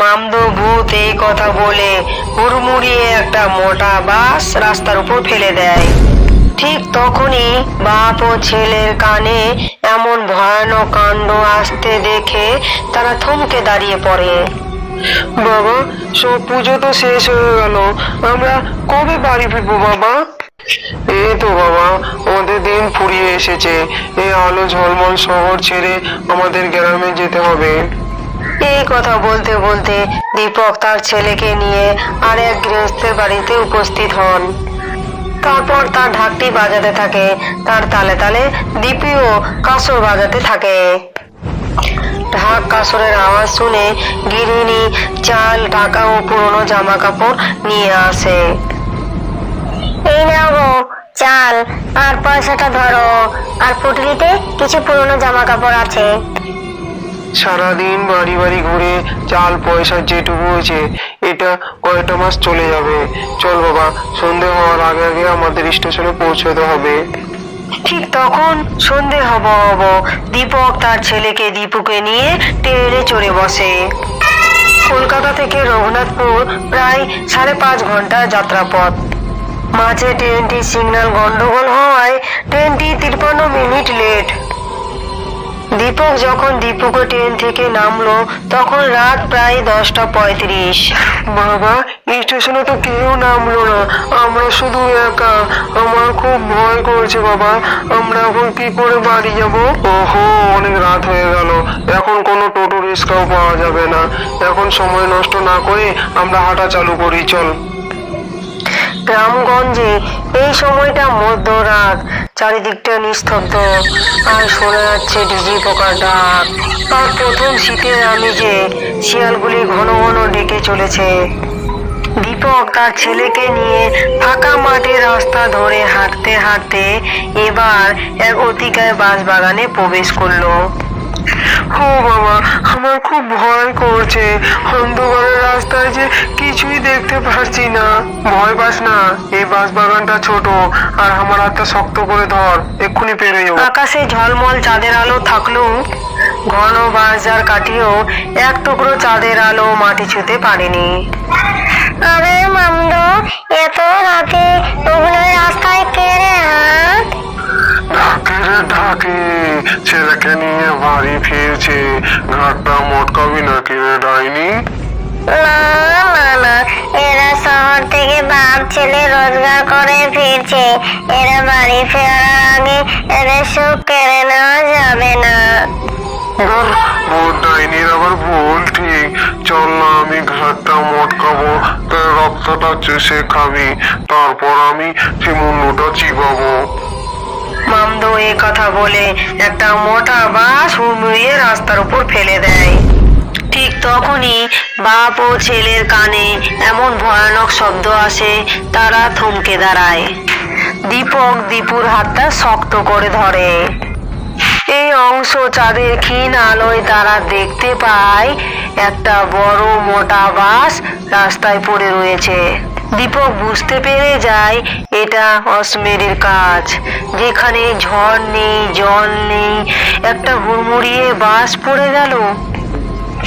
মামদো ভূত এই কথা বলে হুড়মুড়িয়ে একটা মোটা বাস রাস্তার উপর ফেলে দেয়। ঠিক তখনই বাপ ও ছেলের কানে এমন ভয়ানক কাণ্ড আসতে দেখে তারা থমকে দাঁড়িয়ে পড়ে। বাবা, সব পুজো তো শেষ হয়ে গেল, আমরা কবে বাড়ি ফিরবো বাবা? এই তো বাবা, আমাদের দিন ফুরিয়ে এসেছে। এই আলো ঝলমল শহর ছেড়ে আমাদের গ্রামে যেতে হবে। এই কথা বলতে বলতে দীপক তার ছেলেকে নিয়ে আর এক গৃহস্থের বাড়িতে উপস্থিত হন। তারপর তার ঢাকটি বাজাতে থাকে। তার তালে তালে দীপিও কাসর বাজাতে থাকে। ঢাক কাসরের আওয়াজ শুনে গৃহিণী চাল টাকা ও পুরনো জামা কাপড় নিয়ে আসে। এই নাও চাল, আর পয়সাটা ধরো। আর পুটলিতে কিছু পুরনো জামা কাপড় আছে। সারাদিন বাড়ি বাড়ি ঘুরে চাল, পয়সা যেটুকু হয়েছে, এটা কয়েকটা মাস চলে যাবে। চল বাবা, সন্ধে হওয়ার আগে আগে আমাদের স্টেশনে পৌঁছতে হবে। ঠিক তখন সন্ধে হব হব, দীপক তার ছেলেকে দীপুকে নিয়ে ট্রেনে চড়ে বসে। কলকাতা থেকে রঘুনাথপুর প্রায় সাড়ে পাঁচ ঘণ্টা যাত্রাপথ। মাঝে ট্রেনটি সিগন্যাল গন্ডগোল হওয়ায় ট্রেনটি তিপ্পান্ন মিনিট লেট দীপক যখন দীপুকে ট্রেন থেকে নামলো, তখন রাত প্রায় দশটা পঁয়ত্রিশ। বাবা স্টেশনে তো কেউ নামলো না। আমরা শুধু একা। আমার খুব ভয় করছে, বাবা। আমরা এখন কি করে বাড়ি যাব? ওহো, অনেক রাত হয়ে গেল। এখন কোনো টোটো রিক্সাও পাওয়া যাবে না। এখন সময় নষ্ট না করে আমরা হাঁটা চালু করি, চল। গ্রামগঞ্জে এই সময়টা মধ্যরাত। চারিদিকটা নিস্তব্ধ। আর শোনা যাচ্ছে ডিজি পোকার ডাক। আর প্রথম শীতের যে শিয়ালগুলি ঘন ঘন ডেকে চলেছে। দীপক তার ছেলেকে নিয়ে ফাঁকা মাঠে রাস্তা ধরে হাঁটতে হাঁটতে এবার এক অতিকায় বাঁশ বাগানে প্রবেশ করল। ও বাবা আমার খুব ভয় করছে। অন্ধকারের রাস্তায় যে কিছুই দেখতে পারছি না। ভয় পাস না এই বাস বাগানটা ছোট আর আমার হাতটা শক্ত করে ধর এক্ষুনি পেরে যাব। আকাশে ঝলমল চাঁদের আলো থাকলেও ঘন বাঁশঝাড় কাটিয়েও এক টুকরো চাঁদের আলো মাটি ছুঁতে পারেনি। আরে মামদো এত রাতে ওগুলো রাস্তায় কে রে হ্যাঁ ঢাকে রে ঢাকে। ছেলেকে নিয়ে বাড়ি ফিরছে। ঘাটটা মোটকাবি নাকি রে ডাইনি। না না না এরা শহর থেকে বাপ ছেলে রোজগার করে ফিরছে। এরা বাড়ি ফেরার আগে এদের সুখ কেড়ে নেওয়া যাবে না। ডাইনির আবার ভুল ঠিক। চল না আমি ঘাটটা মোটকাবো। তার রক্তটা চুষে খাবি। তারপর আমি সে মুন্ডুটা চিবাবো। মামদো এ কথা বলে একটা মোটা বাঁশ হুড়মুড়িয়ে রাস্তার উপর ফেলে দেয়। ঠিক তখনই বাপ ও ছেলের কানে এমন ভয়ানক শব্দ আসে, তারা থমকে দাঁড়ায়। দীপক দীপুর হাতটা শক্ত করে ধরে। এই অংশ চাঁদের ক্ষীণ আলোয় তারা দেখতে পায়, একটা বড় মোটা বাস রাস্তায় পড়ে রয়েছে। দীপক বুঝতে পেরে যায় এটা অসমেরের কাজ। যেখানে ঝড় নেই, জল নেই, একটা হুড়মুড়িয়ে বাস পড়ে গেল।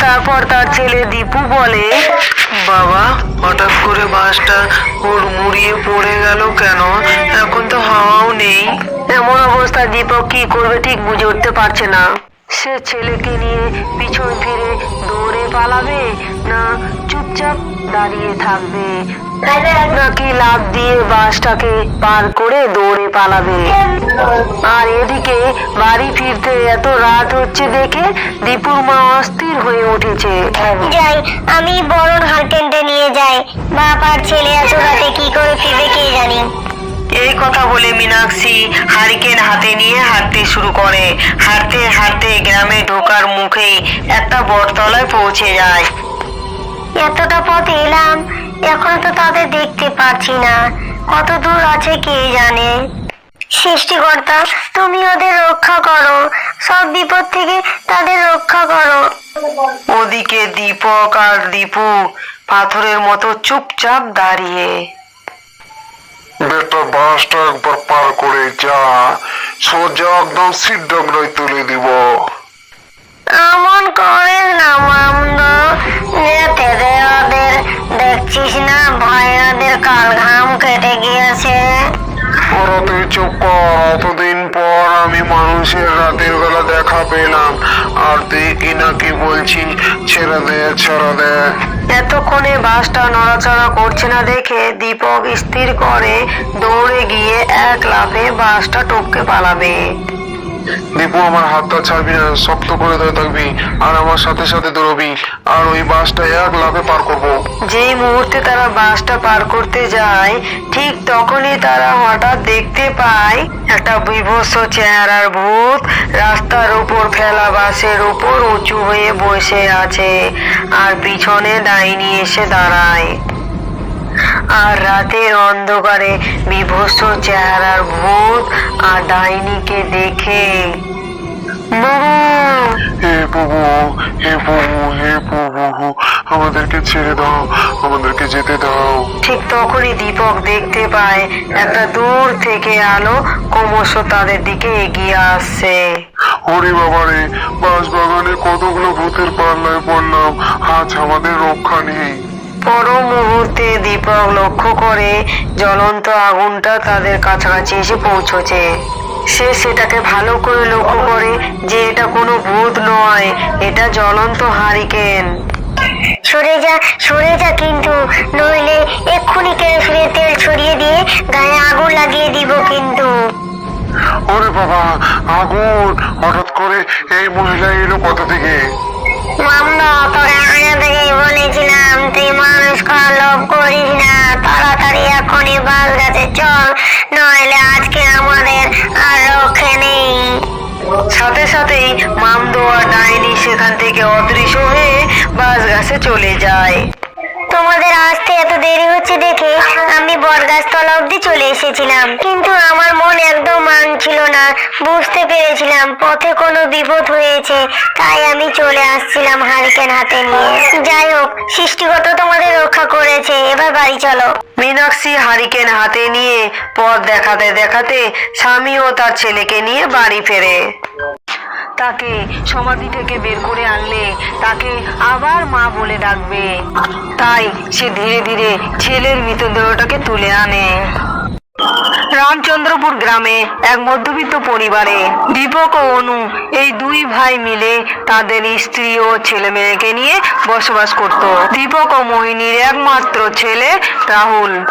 তারপর তার ছেলে দীপু বলে, বাবা, হঠাৎ করে বাসটা হুড়মুড়িয়ে পড়ে গেল কেন? এখন তো হাওয়াও নেই। এমন অবস্থা দীপক কি করবে ঠিক বুঝে উঠতে পারছে না। সে ছেলেকে নিয়ে পিছন ফিরে দৌড়ে পালাবে না, চুপচাপ দাঁড়িয়ে থাকবে। নাকি লাভ দিয়ে বাসটাকে পার করে দৌড়ে পালাবে? আর এদিকে বাড়ি ফিরতে এত রাত হচ্ছে দেখে দীপুর মা অস্থির হয়ে উঠেছে। যাই আমি বড় হারকেনটা নিয়ে যাই। বাপ আর ছেলে এত রাতে কি করে ফিরবে কে জানি? এই কথা বলে মীনাক্ষী হারিকেন হাতে নিয়ে হাঁটতে শুরু করে। হাঁটতে হাঁটতে গ্রামে ঢোকার মুখেই একটা বটতলায় পৌঁছে যায়। এতটা পথ এলাম এখন তো তাদের দেখতে পাচ্ছি না। কত দূর আছে কে জানে? সৃষ্টিকর্তা তুমি ওদের রক্ষা করো। সব বিপদ থেকে তাদের রক্ষা করো। ওদিকে দীপক আর দীপু পাথরের মতো চুপচাপ দাঁড়িয়ে। বেটা বাসটা একবার পার করে যা। সোজা একদম সিদ্ধগ্রয় তুলে দিব। এমন করেন না মামদো দেখছিস না? ভাইয়াদের কাল ঘাম কেটে গিয়েছে। অতদিন পর আমি মানুষের রাতের বেলা দেখা পেলাম। আর তুই কি না কি ছেড়ে দে ছেড়ে দে। এতক্ষণে বাসটা নড়াচড়া করছে না দেখে দীপক স্থির করে দৌড়ে গিয়ে এক লাফে বাসটা টপকে পালাবে। দীপু আমার হাতটা ছাড়বি না, শক্ত করে ধরে থাকবি। আর আমার সাথে সাথে দৌড়বি। আর ওই বাসটা এক লাফে পার করব। যেই মুহূর্তে তারা বাসটা পার করতে যায়, ঠিক তখনই তারা হঠাৎ দেখতে পায়, একটা বিভৎস চেহারার ভূত রাস্তার উপর ফেলা বাসের উপর উঁচু হয়ে বসে আছে। আর পিছনে ডাইনি এসে দাঁড়ায়। আর রাতের অন্ধকারে বিভৎস চেহারার ভূত আর ডাইনিকে দেখে। হে প্রভু হে প্রভু হে প্রভু আমাদেরকে ছেড়ে দাও আমাদেরকে যেতে দাও। ঠিক তখনই দীপক দেখতে পায় একটা দূর থেকে আলো ক্রমশ তাদের দিকে এগিয়ে আসছে। ওরে বাবারে বাস বাগানে কতগুলো ভূতের পাল্লায় পড়লাম আজ আমাদের রক্ষা নেই। পর মুহূর্তে দীপক লক্ষ্য করে জ্বলন্ত আগুনটা তাদের কাছাকাছি এসে পৌঁছেছে। সে সেটাকে ভালো করে লক্ষ্য করে যে এটা কোনো ভূত নয় এটা জ্বলন্ত হারিকেন। সরে যা সরে যা কিন্তু নইলে এক্ষুনি কেরোসিনের তেল ছড়িয়ে দিয়ে গায়ে আগুন লাগিয়ে দিব কিন্তু। ওরে বাবা আগুন! হঠাৎ করে এই মহিলা এলো কোথা থেকে? মামলা তোকে আগে থেকেই বলেছিলাম, তুই মানুষ করিস না। তাড়াতাড়ি এখনই বাস গাছে চল, নইলে আজকে আমাদের আর রক্ষে সাথে সাথেই মামদো আর ডাইনি সেখান থেকে অদৃশ্য হয়ে বাস গাছে চলে যায়। তোমাদের আসতে এত দেরি হচ্ছে দেখে আমি বরগাছতলা অব্দি চলে এসেছিলাম। কিন্তু আমার মন একদম মানছিল না। বুঝতে পেরেছিলাম পথে কোনো বিপদ হয়েছে। তাই আমি চলে আসছিলাম হারিকেন হাতে নিয়ে। যাই হোক, সৃষ্টিগত তোমাদের রক্ষা করেছে। এবার বাড়ি চলো। মীনাক্ষী হারিকেন হাতে নিয়ে পথ দেখাতে দেখাতে স্বামী ও তার ছেলেকে নিয়ে বাড়ি ফেরে। তাকে সমাধি থেকে বের করে আনলে তাকে আবার মা বলে ডাকবে। তাই সে ধীরে ধীরে ছেলের মৃতদেহটাকে তুলে আনে। রামচন্দ্রপুর গ্রামে এক মধ্যবিত্ত পরিবারে দীপক ও অনু এই দুই ভাই মিলে তাদের স্ত্রী ও ছেলে মেয়েকে নিয়ে বসবাস করত। দীপক ও মোহিনীর একমাত্র ছেলে রাহুল।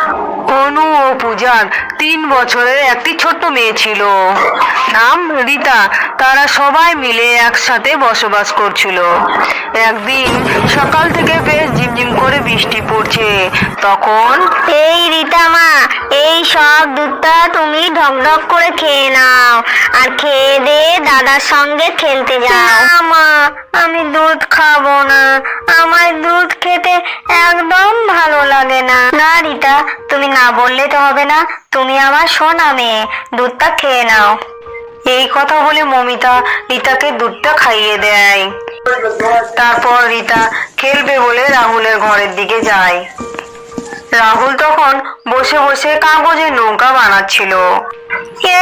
অনু ও পূজার তিন বছরের একটি ছোট্ট মেয়ে ছিল। নাম রীতা। তারা সবাই মিলে একসাথে বসবাস করছিল। একদিন সকাল থেকে বেশ ঝিমঝিম করে বৃষ্টি পড়ছে। তখন, এই রীতা মা এই সব দুধটা তুমি ঢকঢক করে খেয়ে নাও। আর খেয়ে দিয়ে দাদার সঙ্গে খেলতে যাও। মা আমি দুধ খাব না। আমার দুধ খেতে একদম ভালো লাগে না। না রীতা তুমি না বললে তো হবে না। তুমি আমার সোনা মেয়ে। দুধটা খেয়ে নাও। এই কথা বলে মমিতা রিতাকে দুধটা খাইয়ে দেয়। তারপর রিতা খেলবে বলে রাহুলের ঘরের দিকে যায়। রাহুল তখন বসে বসে কাগজের নৌকা বানাচ্ছিল।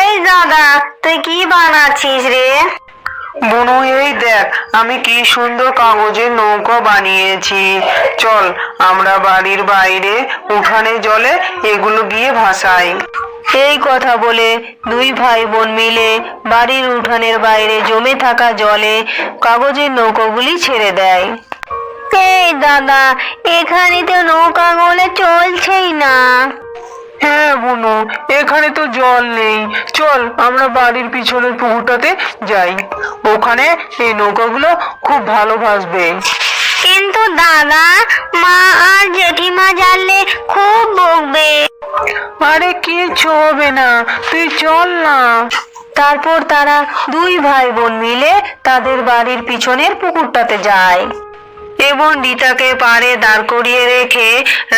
এই দাদা, তুই কি বানাচ্ছিস রে? বুনু, এই দেখ, আমি কি সুন্দর কাগজের নৌকা বানিয়েছি। চল, আমরা বাড়ির বাইরে উঠানে জলে এগুলো গিয়ে ভাসাই। এই কথা বলে দুই ভাই বোন মিলে বাড়ির উঠানের বাইরে জমে থাকা জলে কাগজের নৌকোগুলি ছেড়ে দেয়। এই দাদা এখানে তো নৌকা গলে চলছেই না। হ্যাঁ বুনু এখানে তো জল নেই। চল আমরা বাড়ির পিছনের পুকুরটাতে যাই। ওখানে এই নৌকাগুলো খুব ভালো ভাসবে। কিন্তু দাদা মা আর জেঠিমা জানলে খুব বকবে। আরে কিচ্ছু হবে না তুই চল না। তারপর তারা দুই ভাই বোন মিলে তাদের বাড়ির পিছনের পুকুরটাতে যায়। এবং রীতাকে পারে দাঁড় করিয়ে রেখে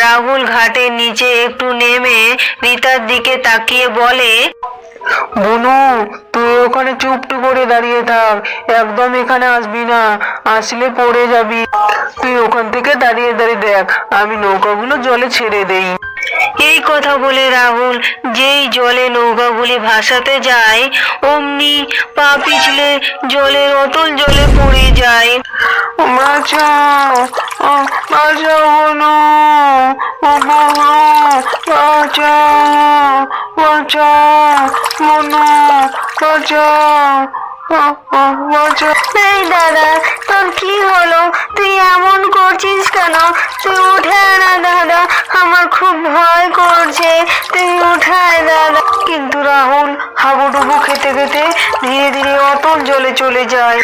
রাহুল ঘাটের নিচে একটু নেমে রীতার দিকে তাকিয়ে বলে, বনু, তুই ওখানে চুপটু করে দাঁড়িয়ে থাক। একদম এখানে আসবি না, আসলে পড়ে যাবি। তুই ওখান থেকে দাঁড়িয়ে দাঁড়িয়ে দেখ, আমি নৌকাগুলো জলে ছেড়ে দেই। এই কথা বলে রাহুল যেই জলে নৌকাগুলি ভাসাতে যায়, অমনি পা পিছলে জলের অতল জলে পড়ে যায়। বাঁচাও বাঁচাও বাঁচাও বাঁচাও বাঁচা বাঁচা বাঁচা কি হলো? তুই এমন করছিস কেন? তুই না দাদা, আমার খুব ভয় করছে। তুই উঠায় দাদা। কিন্তু রাহুল হাবুডুবু খেতে খেতে ধীরে ধীরে অতল জলে চলে যায়।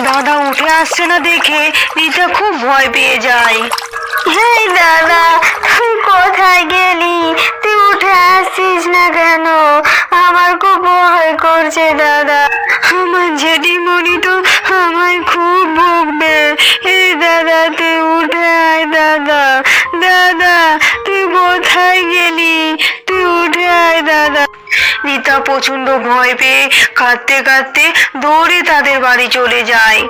দাদা উঠে আসছে না দেখে রিতা খুব ভয় পেয়ে যায়। হেই দাদা, তুই কোথায় গেলি? তুই উঠে আসছিস না কেন? আমার খুব ভয় করছে, দাদা। আমার জেঠিমণি তো আমায় খুব বকবে এই দাদা তুই উঠে আয়, দাদা। দাদা, তুই কোথায় গেলি? তুই উঠে আয়, দাদা। রীতা প্রচণ্ড ভয় পেয়ে কাঁদতে কাঁদতে দৌড়ে তাদের বাড়ি চলে যায়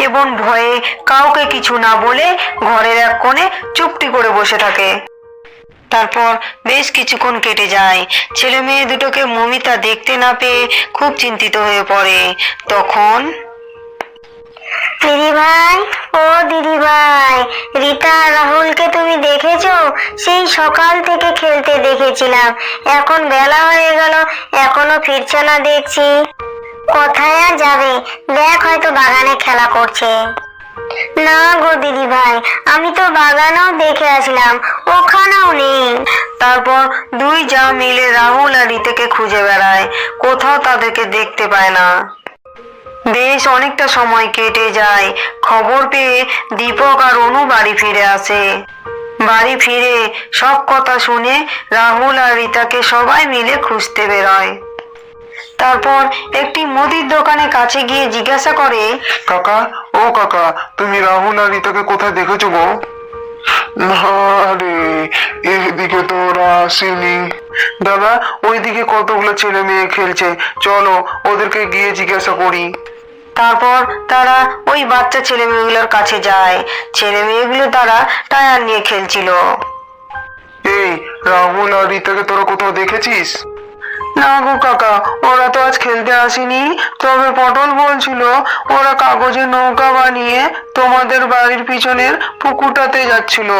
এবং ভয়ে কাউকে কিছু না বলে ঘরের এক কোণে চুপটি করে বসে থাকে। তারপর বেশ কিছুক্ষণ কেটে যায়। ছেলে মেয়ে দুটোকে মমিতা দেখতে না পেয়ে খুব চিন্তিত হয়ে পড়ে। তখন দিদি ভাই ও দিদি ভাই রীতা রাহুলকে তুমি দেখেছ? সেই সকাল থেকে খেলতে দেখেছিলাম। এখন বেলা হয়ে গেল, এখনও ফিরছে না দেখছি। কোথায় আর যাবে? দেখ হয়তো বাগানে খেলা করছে। না গো দিদি ভাই, আমি তো বাগানেও দেখে আসলাম, ওখানেও নেই। তারপর দুই যা মিলে রাহুল আর রিতেকে খুঁজে বেড়ায়, কোথাও তাদেরকে দেখতে পায় না। বেশ অনেকটা সময় কেটে যায়, খবর পেয়ে দীপক আর অনু বাড়ি ফিরে আসে। বাড়ি ফিরে সব কথা শুনে রাহুল আর রিতাকে সবাই মিলে খুঁজতে বেরোয়। তারপর একটি মুদির দোকানে কাছে গিয়ে জিজ্ঞাসা করে, কাকা ও কাকা তুমি রাহুল আর রিতাকে কোথায় দেখেছ গো? না রে এদিকে তো ওরা আসেনি। দাদা ওইদিকে কতগুলো ছেলে মেয়ে খেলছে। চলো ওদেরকে গিয়ে জিজ্ঞাসা করি। তারপর তারা ওই বাচ্চা ছেলে মেয়েগুলোর কাছে যায়। ছেলে মেয়েগুলো তারা টায়ার নিয়ে খেলছিল। এই রাহুল আর রিতাকে তোরা কোথাও দেখেছিস? না গো কাকা ওরা তো আজ খেলতে আসেনি। তবে পটল বলছিল ওরা কাগজে নৌকা বানিয়ে তোমাদের বাড়ির পিছনের পুকুরটাতে যাচ্ছিল।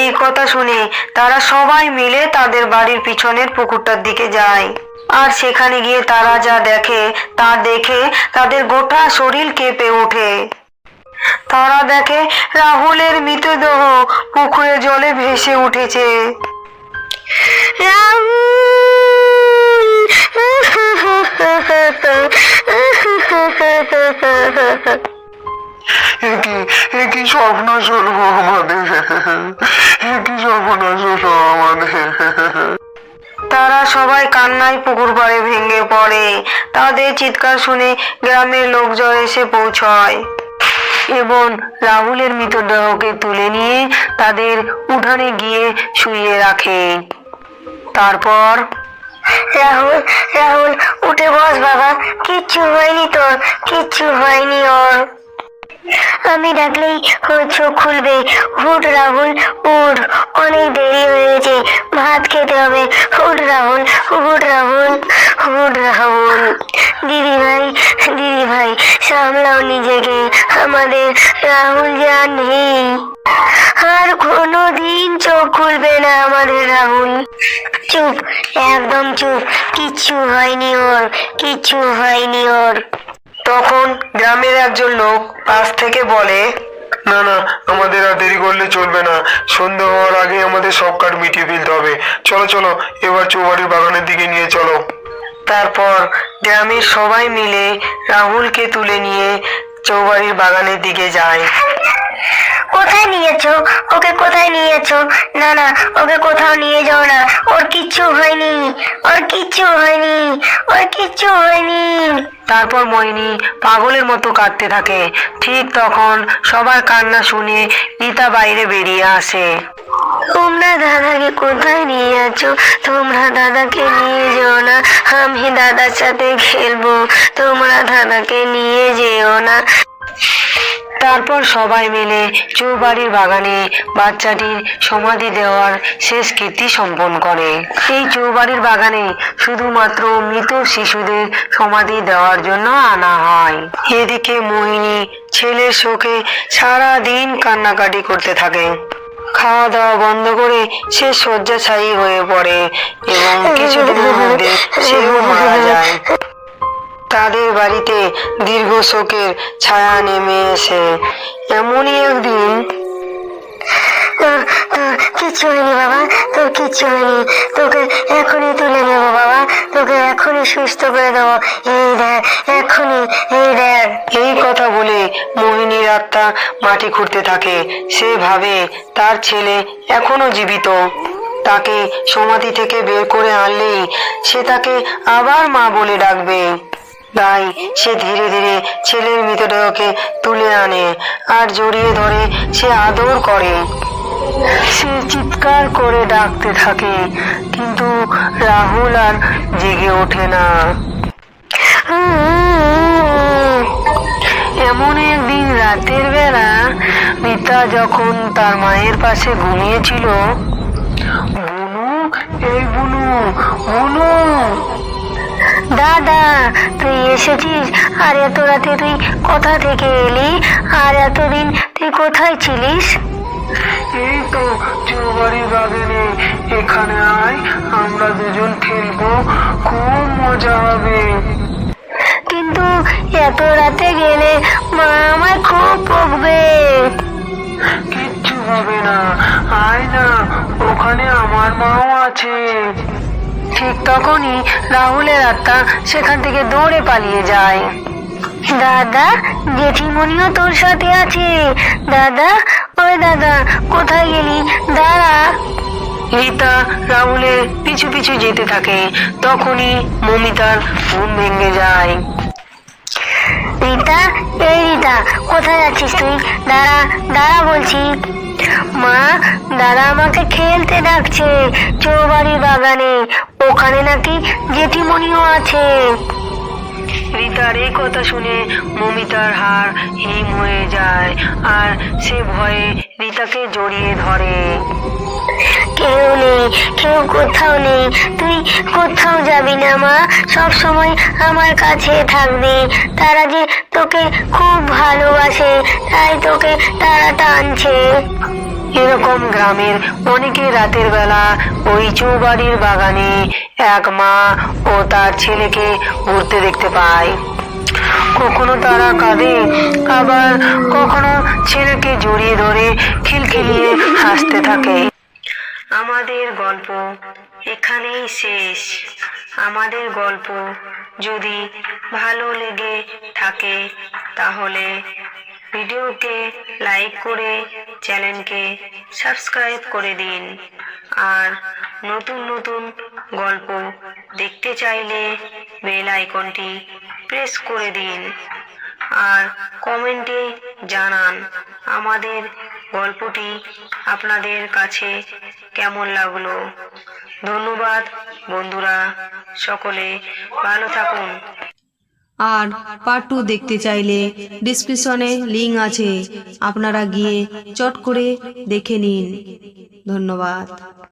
এই কথা শুনে তারা সবাই মিলে তাদের বাড়ির পিছনের পুকুরটার দিকে যায়। আর সেখানে গিয়ে তারা যা দেখে তা দেখে তাদের গোটা শরীর কেঁপে ওঠে। তারা দেখে রাহুলের মৃতদেহ পুকুরে জলে ভেসে উঠেছে। এ কি কি সর্বনাশ আমাদের কি সর্বনাশ হলো আমাদের তারা সবাই কান্নায় পুকুর পাড়ে ভেঙে পড়ে। তাদের চিৎকার শুনে গ্রামের লোকজন এসে পৌঁছয়। এবং রাহুলের মৃতদেহকে তুলে নিয়ে তাদের উঠানে গিয়ে শুইয়ে রাখে। তারপর রাহুল রাহুল, উঠে বস বাবা। কিচ্ছু হয়নি তোর, কিচ্ছু হয়নি ওর। আমি ডাকলেই চোখ খুলবে। উঠ রাহুল, উঠ। অনেক দেরি হয়েছে ভাত খেতে হবে। উঠ রাহুল উঠ রাহুল উঠ রাহুল। দিদি ভাই দিদি ভাই সামলাও নিজেকে। আমাদের রাহুল যা নেই। আর কোনো দিন চোখ খুলবে না আমাদের রাহুল। চুপ একদম চুপ। কিচ্ছু হয়নি ওর কিচ্ছু হয়নি ওর। তখন গ্রামের একজন লোক পাশ থেকে বলে না না আমাদের আর দেরি করলে চলবে না। সন্ধ্যে হওয়ার আগে আমাদের সব কাঠ মিটিয়ে ফেলতে হবে। চলো চলো এবার চৌবাড়ির বাগানের দিকে নিয়ে চলো। তারপর গ্রামের সবাই মিলে রাহুলকে তুলে নিয়ে চৌবাড়ির বাগানের দিকে যায়। কোথায় নিয়েছো? ওকে কোথায় নিয়েছো? না না, ওকে কোথাও নিয়ে যাও না। ওর কিচ্ছু হয়নি। ওর কিচ্ছু হয়নি। ওর কিচ্ছু হয়নি। তারপর মইনি পাগলের মতো কাঁদতে থাকে। ঠিক তখন সবার কান্না শুনে রীতা বাইরে বেরিয়ে আসে। তোমরা দাদাকে কোথায় নিয়ে যাচ্ছ? তোমরা দাদাকে নিয়ে যেও না। আমি দাদার সাথে খেলব। তোমরা দাদাকে নিয়ে যেও না। তারপর সবাই মিলে চৌবাড়ির বাগানে বাচ্চাটির সমাধি দেওয়ার শেষ কীর্তি সম্পন্ন করে। এই চৌবাড়ির বাগানে শুধুমাত্র মৃত শিশুদের সমাধি দেওয়ার জন্য আনা হয়। এদিকে মোহিনী ছেলের শোকে সারা দিন কান্নাকাটি করতে থাকে। খাওয়া দাওয়া বন্ধ করে সে শয্যাশায়ী হয়ে পড়ে এবং কিছুদিনের মধ্যে সেও মারা যায়। তাদের বাড়িতে দীর্ঘ শোকের ছায়া নেমে এসে। এমনই একদিন কিচ্ছু হয়নি বাবা তোর কিচ্ছু হয়নি। তোকে এখনই তুলে নেব বাবা তোকে এখনই সুস্থ করে দেবো। এই দেখ এখনই এই দেখ। এই কথা বলে মোহিনীর আত্মা মাটি খুঁড়তে থাকে। সে ভাবে তার ছেলে এখনও জীবিত। তাকে সমাধি থেকে বের করে আনলেই সে তাকে আবার মা বলে ডাকবে। তাই সে ধীরে ধীরে ছেলের মৃতদেহকে তুলে আনে আর জড়িয়ে ধরে সে আদর করে। সে চিৎকার করে ডাকতে থাকে, কিন্তু রাহুল আর জেগে ওঠে না। এমন একদিন রাতের বেলা মিতা যখন তার মায়ের পাশে ঘুমিয়েছিল, বুনু, এই বুনু বুনু। দাদা তুই এসেছিস? আর এত রাতে তুই কোথা থেকে এলি? আর এতদিন তুই কোথায় ছিলিস? এই তো চৌবাড়ি বাগানে। এখানে আয় আমরা দুজন খেলব। খুব মজা হবে। কিন্তু এত রাতে গেলে মা আমায় খুব বকবে। কিচ্ছু হবে না। আয় না ওখানে আমার মাও আছে। ঠিক তখনই রাহুলের আত্মা সেখান থেকে দৌড়ে পালিয়ে যায়। দাদা, জেঠিমণিও তোর সাথে আছে। দাদা, ওই দাদা, কোথায় গেলি? দাঁড়া। রীতা রাহুলের পিছু পিছু যেতে থাকে। তখনই মমিতার ঘুম ভেঙে যায়। রীতা, এই রীতা, কোথায় যাচ্ছিস তুই? দাঁড়া দাঁড়া বলছি। মা দাদা আমাকে খেলতে ডাকছে চৌবাড়ির বাগানে। ওখানে নাকি জেঠিমণিও আছে। রীতার এই কথা শুনে মমিতার হাড় হিম হয়ে যায় আর সে ভয়ে রীতাকে জড়িয়ে ধরে। কেউ নেই, কেউ কোথাও নেই, তুই কোথাও যাবি না মা, সব সময় আমার কাছে থাকবি। তারা যে তোকে খুব ভালোবাসে, তাই তোকে তারা টানছে। এরকম গ্রামের অনেকে রাতের বেলা ওই চৌবাড়ির বাগানে এক মা ও তার ছেলেকে ঘুরতে দেখতে পায়। কখনো তারা কাঁদে, আবার কখনো ছেলেকে জড়িয়ে ধরে খিলখিলিয়ে হাসতে থাকে। আমাদের গল্প এখানেই শেষ। আমাদের গল্প যদি ভালো লেগে থাকে, তাহলে ভিডিওকে লাইক করে চ্যানেলকে সাবস্ক্রাইব করে দিন। আর নতুন নতুন গল্প দেখতে চাইলে বেল আইকনটি প্রেস করে দিন। আর কমেন্টে জানান আমাদের গল্পটি আপনাদের কাছে কেমন লাগল। ধন্যবাদ বন্ধুরা, সকলে ভালো থাকুন। আর পার্ট টু দেখতে চাইলে ডিসক্রিপশনে লিঙ্ক আছে। আপনারা গিয়ে চট করে দেখে নিন। ধন্যবাদ।